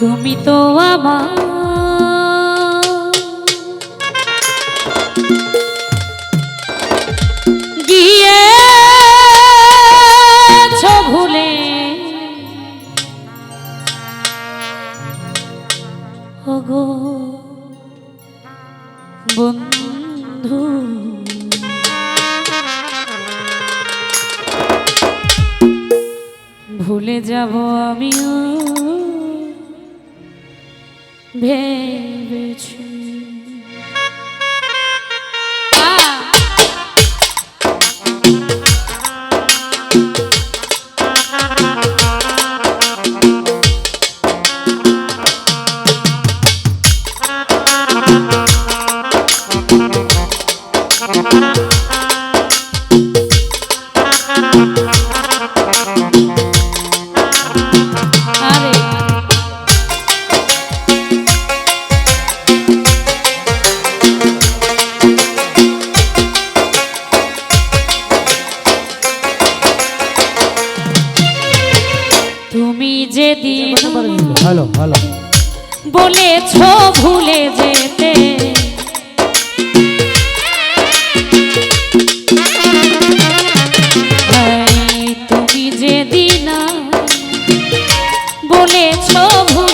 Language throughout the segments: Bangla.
তুমি তো আমার। গিয়েছ ভুলে? বন্ধু। ভুলে যাব আমিও। ভে যেদিন ভালো ভালো। বলেছ ভুলে যেতে। তুমি যেদিন বলেছ ভুলে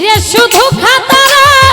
ছিঁড়ে শুধু খাতারা